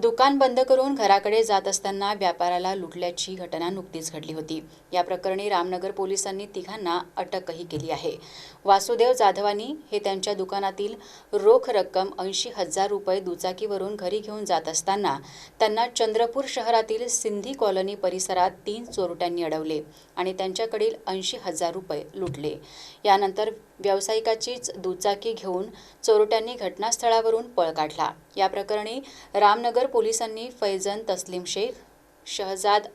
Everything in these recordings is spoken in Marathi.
दुकान बंद करून घराकडे जात असताना व्यापाराला लुटल्याची घटना नुकतीच घडली होती. या प्रकरणी रामनगर पोलिसांनी तिघांना अटकही केली आहे. वासुदेव जाधवानी हे त्यांच्या दुकानातील रोख रक्कम ऐंशी हजार रुपये दुचाकीवरून घरी घेऊन जात असताना त्यांना चंद्रपूर शहरातील सिंधी कॉलनी परिसरात तीन चोरट्यांनी अडवले आणि त्यांच्याकडील ऐंशी हजार रुपये लुटले. यानंतर व्यावसायिकाचीच दुचाकी घेऊन चोरट्यांनी घटनास्थळावरून पळ काढला. या प्रकरणी रामनगर पोलिसांनी फैजन तस्लीम शेख शहजाद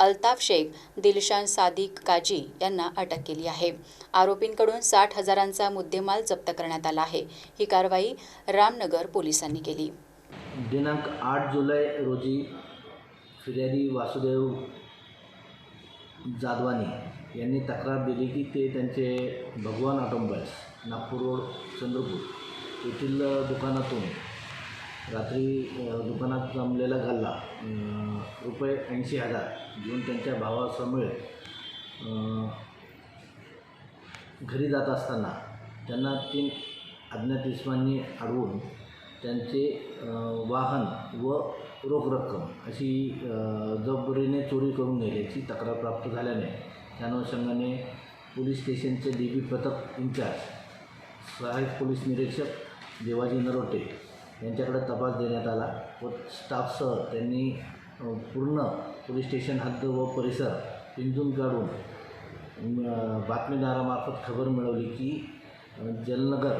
अल्ताफ शेख दिलशान सादिक काजी यांना अटक केली आहे. आरोपींकडून साठ हजारांचा मुद्देमाल जप्त करण्यात आला आहे. ही कारवाई रामनगर पोलिसांनी केली. दिनांक आठ जुलै रोजी फिर्यादी वासुदेव जाधवानी यांनी तक्रार दिली की ते त्यांचे भगवान ऑटोमोबाईल्स नागपूर रोड चंद्रपूर येथील दुकानातून रात्री दुकानात जमलेला गल्ला रुपये ऐंशी हजार घेऊन त्यांच्या भावासमवेत घरी जात असताना त्यांना तीन अज्ञात इस्मांनी अडवून त्यांचे वाहन व रोख रक्कम अशी जबरीने चोरी करून नेल्याची तक्रार प्राप्त झाल्याने त्या अनुषंगाने पोलीस स्टेशनचे डी बी पथक इन्चार्ज सहाय्यक पोलीस निरीक्षक देवाजी नरोटे यांच्याकडे तपास देण्यात आला. व स्टाफसह त्यांनी पूर्ण पोलीस स्टेशन हद्द व परिसर पिंजून काढून बातमीदारामार्फत खबर मिळवली की जलनगर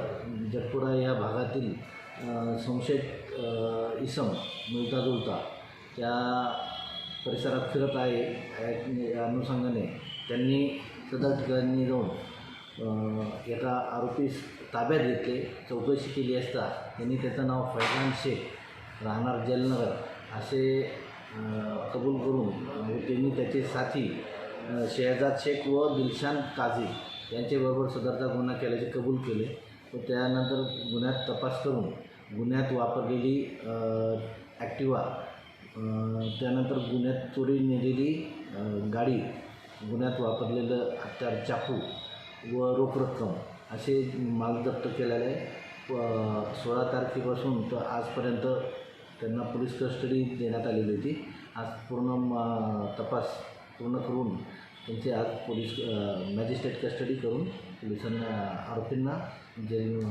जटपुरा या भागातील संशयित इसम मिळता जुळता त्या परिसरात फिरत आहे. या- अनुषंगाने त्यांनी सदर ठिकाणी जाऊन एका आरोपीस ताब्यात घेतले चौकशी केली असता त्यांनी त्याचं नाव फैजान शेख राहणार जलनगर असे कबूल करून म्हणजे त्यांनी त्याचे साथी शेहजाद शेख व दिलशान काझी यांच्याबरोबर सदरचा गुन्हा केल्याचे कबूल केले व त्यानंतर गुन्ह्यात तपास करून गुन्ह्यात वापरलेली ॲक्टिवा त्यानंतर गुन्ह्यात चोरी नेलेली गाडी गुन्ह्यात वापरलेलं हत्यार चाकू व रोख रक्कम असे माल जप्त केलेले आहे. सोळा तारखेपासून तर आजपर्यंत त्यांना पोलीस कस्टडी देण्यात आलेली होती. आज पूर्ण म- तपास पूर्ण करून त्यांचे आज पोलीस मॅजिस्ट्रेट कस्टडी करून पोलिसांना आरोपींना जेल